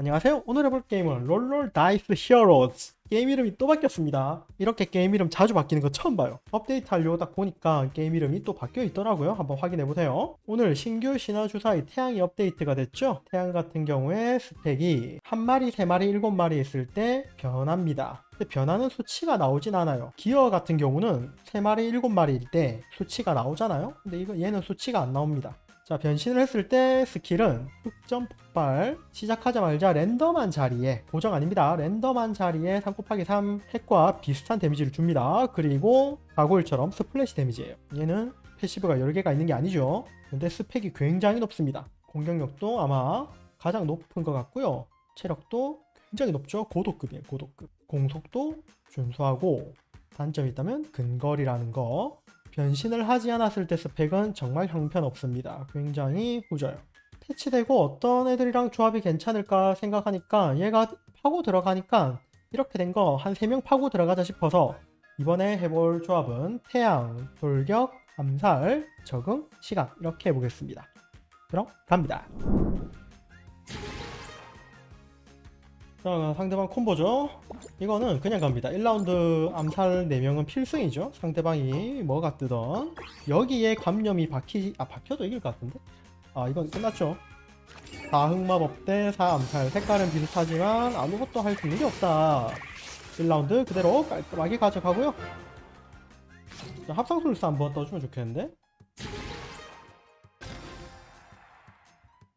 안녕하세요. 오늘 해볼 게임은 롤롤 다이스 히어로즈. 게임 이름이 또 바뀌었습니다. 이렇게 게임 이름 자주 바뀌는 거 처음 봐요. 업데이트 하려고 딱 보니까 게임 이름이 또 바뀌어 있더라고요. 한번 확인해 보세요. 오늘 신규 신화 주사위 태양이 업데이트가 됐죠. 태양 같은 경우에 스펙이 한 마리, 세 마리, 일곱 마리 있을 때 변합니다. 변하는 수치가 나오진 않아요. 기어 같은 경우는 세 마리, 일곱 마리일 때 수치가 나오잖아요. 근데 이거 얘는 수치가 안 나옵니다. 자, 변신을 했을 때 스킬은 흑점 폭발 시작하자마자 랜덤한 자리에 고정 아닙니다. 랜덤한 자리에 3 곱하기 3 핵과 비슷한 데미지를 줍니다. 그리고 가골처럼 스플래시 데미지예요. 얘는 패시브가 여러 개가 있는 게 아니죠. 근데 스펙이 굉장히 높습니다. 공격력도 아마 가장 높은 것 같고요. 체력도 굉장히 높죠. 고도급이에요. 고도급. 공속도 준수하고 단점이 있다면 근거리라는 거. 변신을 하지 않았을 때 스펙은 정말 형편없습니다. 굉장히 후져요. 패치되고 어떤 애들이랑 조합이 괜찮을까 생각하니까 얘가 파고 들어가니까 이렇게 된 거 한 3명 파고 들어가자 싶어서 이번에 해볼 조합은 태양, 돌격, 암살, 적응, 시간 이렇게 해보겠습니다. 그럼 갑니다. 자, 상대방 콤보죠. 이거는 그냥 갑니다. 1라운드 암살 4명은 필승이죠. 상대방이 뭐가 뜨던. 여기에 감염이 박히, 아, 박혀도 이길 것 같은데? 아, 이건 끝났죠. 4흑마법 대 4암살. 색깔은 비슷하지만 아무것도 할 수 있는 게 없다. 1라운드 그대로 깔끔하게 가져가고요. 자, 합성술사 한번 떠주면 좋겠는데?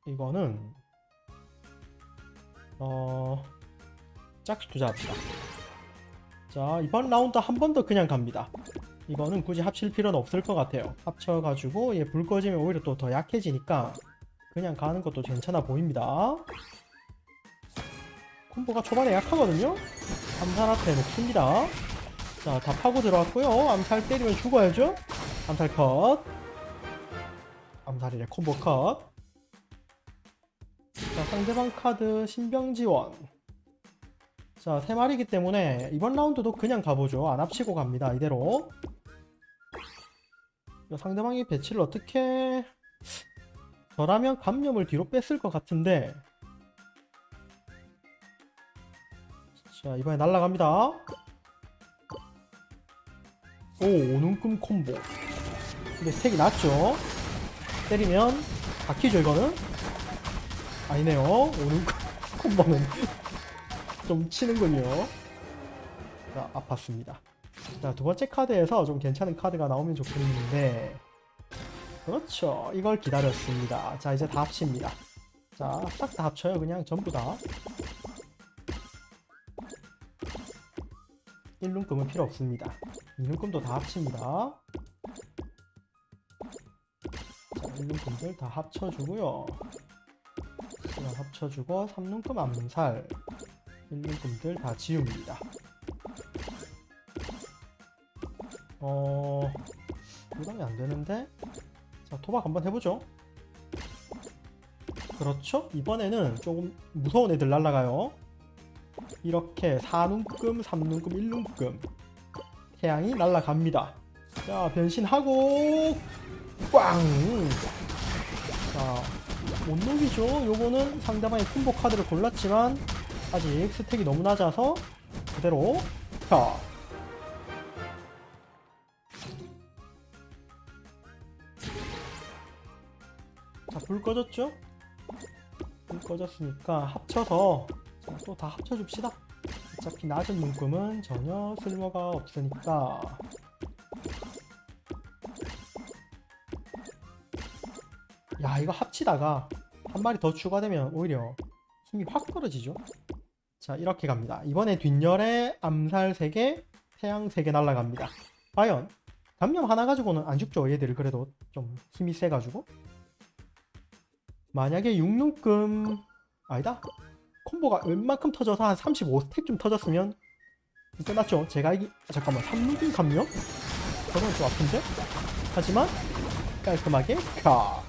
이거는 어 짝수 투자합시다. 자 이번 라운드 한 번 더 그냥 갑니다. 이거는 굳이 합칠 필요는 없을 것 같아요. 합쳐가지고 얘 불 꺼지면 오히려 또 더 약해지니까 그냥 가는 것도 괜찮아 보입니다. 콤보가 초반에 약하거든요. 암살한테 높습니다. 자 다 파고 들어왔고요. 암살 때리면 죽어야죠. 암살 컷. 암살이래 콤보 컷. 자, 상대방 카드 신병 지원. 자, 세 마리기 때문에 이번 라운드도 그냥 가보죠. 안 합치고 갑니다. 이대로. 자, 상대방이 배치를 어떻게 저라면 감염을 뒤로 뺐을 것 같은데. 자, 이번에 날라갑니다. 오, 오눈금 콤보. 근데 스택이 낮죠? 때리면 바퀴죠, 이거는? 아니네요. 오는 콤보는 좀 치는군요. 자, 아팠습니다. 자, 두 번째 카드에서 좀 괜찮은 카드가 나오면 좋겠는데. 그렇죠. 이걸 기다렸습니다. 자, 이제 다 합칩니다. 자, 딱 다 합쳐요. 그냥 전부 다. 1눈금은 필요 없습니다. 2눈금도 다 합칩니다. 자, 1눈금들 다 합쳐주고요. 합쳐주고 3눈금 암살 1눈금들 다 지웁니다. 어... 이러면 안되는데? 자 도박 한번 해보죠. 그렇죠? 이번에는 조금 무서운 애들 날라가요. 이렇게 4눈금 3눈금 1눈금 태양이 날라갑니다. 자 변신하고 꽝! 자, 못 녹이죠. 요거는 상대방이 콤보 카드를 골랐지만 아직 스택이 너무 낮아서 그대로 자. 자, 불 꺼졌죠? 불 꺼졌으니까 합쳐서 또 다 합쳐줍시다. 어차피 낮은 문금은 전혀 쓸모가 없으니까 야 이거 합치다가 한 마리 더 추가되면 오히려 힘이 확 떨어지죠 자 이렇게 갑니다. 이번에 뒷열에 암살 3개 태양 3개 날라갑니다. 과연 감염 하나 가지고는 안 죽죠 얘들 그래도 좀 힘이 세가지고. 만약에 6눈금 아니다. 콤보가 웬만큼 터져서 한 35스택 좀 터졌으면 끝났죠. 제가 이기 아, 잠깐만. 3눈금 감염? 저건 좀 아픈데? 하지만 깔끔하게 가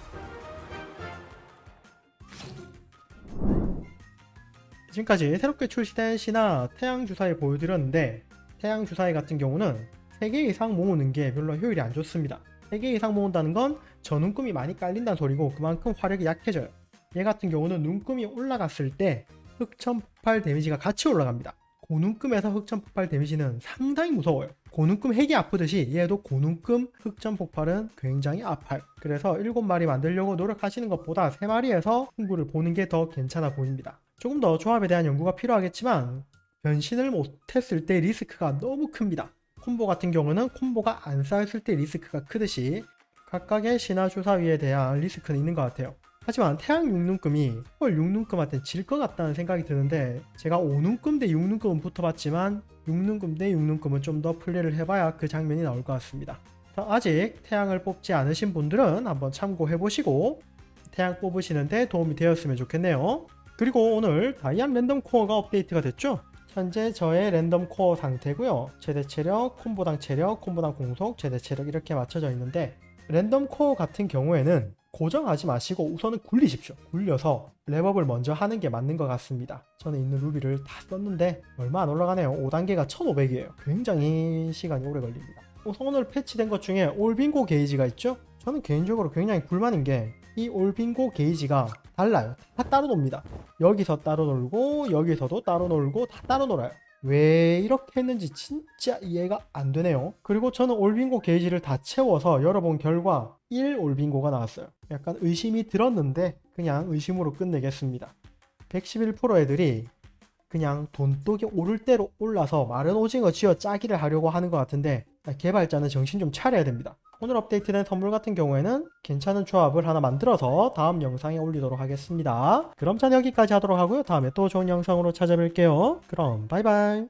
지금까지 새롭게 출시된 신화 태양 주사위 보여드렸는데 태양 주사위 같은 경우는 3개 이상 모으는 게 별로 효율이 안 좋습니다. 3개 이상 모은다는 건 저 눈금이 많이 깔린다는 소리고 그만큼 화력이 약해져요. 얘 같은 경우는 눈금이 올라갔을 때 흑천 폭발 데미지가 같이 올라갑니다. 고눈금에서 흑천 폭발 데미지는 상당히 무서워요. 고눈금 핵이 아프듯이 얘도 고눈금 흑천 폭발은 굉장히 아파요. 그래서 7마리 만들려고 노력하시는 것보다 3마리에서 승부를 보는 게 더 괜찮아 보입니다. 조금 더 조합에 대한 연구가 필요하겠지만 변신을 못했을 때 리스크가 너무 큽니다. 콤보 같은 경우는 콤보가 안 쌓였을 때 리스크가 크듯이 각각의 신화 주사위에 대한 리스크는 있는 것 같아요. 하지만 태양 6눈금이 헐 6눈금한테 질 것 같다는 생각이 드는데 제가 5눈금 대 6눈금은 붙어봤지만 6눈금 대 6눈금은 좀 더 플레이를 해봐야 그 장면이 나올 것 같습니다. 자, 아직 태양을 뽑지 않으신 분들은 한번 참고해보시고 태양 뽑으시는데 도움이 되었으면 좋겠네요. 그리고 오늘 다이안 랜덤 코어가 업데이트가 됐죠? 현재 저의 랜덤 코어 상태고요. 최대 체력, 콤보당 체력, 콤보당 공속, 최대 체력 이렇게 맞춰져 있는데 랜덤 코어 같은 경우에는 고정하지 마시고 우선은 굴리십시오. 굴려서 랩업을 먼저 하는 게 맞는 것 같습니다. 저는 있는 루비를 다 썼는데 얼마 안 올라가네요. 5단계가 1500이에요. 굉장히 시간이 오래 걸립니다. 우선 오늘 패치된 것 중에 올빙고 게이지가 있죠? 저는 개인적으로 굉장히 불만인 게 이 올빙고 게이지가 달라요. 다 따로 놉니다. 여기서 따로 놀고 여기서도 따로 놀고 다 따로 놀아요. 왜 이렇게 했는지 진짜 이해가 안 되네요. 그리고 저는 올빙고 게이지를 다 채워서 열어본 결과 1 올빙고가 나왔어요. 약간 의심이 들었는데 그냥 의심으로 끝내겠습니다. 111% 애들이 그냥 돈독이 오를 대로 올라서 마른 오징어 쥐어 짜기를 하려고 하는 것 같은데 개발자는 정신 좀 차려야 됩니다. 오늘 업데이트된 선물 같은 경우에는 괜찮은 조합을 하나 만들어서 다음 영상에 올리도록 하겠습니다. 그럼 전 여기까지 하도록 하고요. 다음에 또 좋은 영상으로 찾아뵐게요. 그럼 바이바이.